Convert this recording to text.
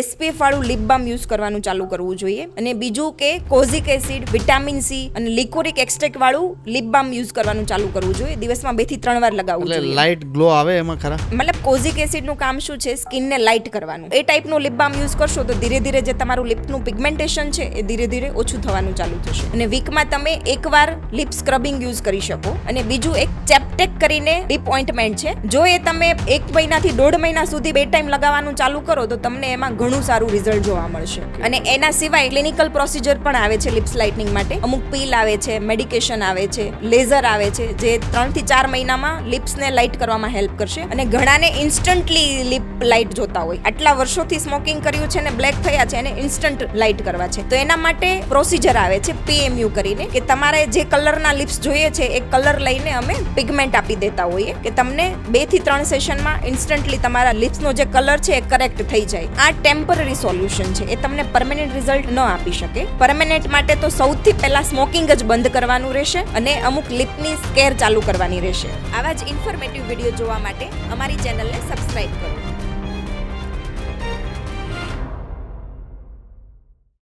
SPF વાળું lip balm use કરવાનું ચાલુ કરવું જોઈએ. અને બીજું કે કોઝિક એસિડ વિટામિન સી અને લિકોરિક એક્સટ્રેક્ટ વાળું લિપ બામ યુઝ કરવાનું ચાલુ કરવું જોઈએ. દિવસમાં બેથી ત્રણ વાર લગાવવું એટલે જોઈએ. લાઇટ ગ્લો આવે એમાં ખરા? મતલબ કોઝિક એસિડનું કામ શું છે? સ્કિનને લાઇટ કરવાનું. એ ટાઈપનું લિપ બામ યુઝ કરશો તો ધીરે ધીરે જે તમારું લિપનું પિગમેન્ટેશન છે એ ધીરે ધીરે ઓછું થવાનું ચાલુ થશે. અને વીકમાં તમે એકવાર લિપ સ્ક્રબિંગ યુઝ કરી શકો. અને બીજું એક ચેપટેક કરીને લિપ ઓઇન્ટમેન્ટ છે. જો એ તમે એક મહિનાથી દોઢ મહિના સુધી બે ટાઈમ લગાવવાનું ચાલુ કરો તો તમને એમાં ઘણું સારું રિઝલ્ટ જોવા મળશે. અને એના સિવાય ક્લિનિકલ પ્રોસિજર પણ આવે છે લિપ્સ લાઇટનિંગ માટે. અમુક પીલ આવે છે મેડિકેશન આવે છે લેઝર આવે છે જે ત્રણથી ચાર મહિનામાં લિપ્સને લાઇટ કરવામાં હેલ્પ કરશે. અને ઘણાને ઇન્સ્ટન્ટલી લિપ લાઇટ જોતા હોય. આટલા વર્ષોથી સ્મોકિંગ કર્યું છે ને બ્લેક થયા છે એને ઇન્સ્ટન્ટ લાઇટ કરવા છે. તો એના માટે પ્રોસિજર આવે છે પીએમયુ કરીને કે તમારે જે કલરના લિપ્સ જોઈએ છે એ કલર લઈને અમે પિગમેન્ટ આપી દેતા હોઈએ કે તમને બેથી ત્રણ સેશનમાં ઇન્સ્ટન્ટલી તમારા લિપ્સનો જે કલર છે એ કરેક્ટ થઈ જાય. આ ટેમ્પરરી સોલ્યુશન છે. એ તમને પરમેનન્ટ રિઝલ્ટ ન આપી શકે. પરમેનન્ટ માટે તો સૌથી પહેલા સ્મોકિંગ જ બંધ કરવાનું રહેશે અને અમુક લિપની સ્કેર ચાલુ કરવાની રહેશે. આવા જ ઇન્ફોર્મેટિવ વીડિયો જોવા માટે અમારી ચેનલને સબસ્ક્રાઇબ કરો.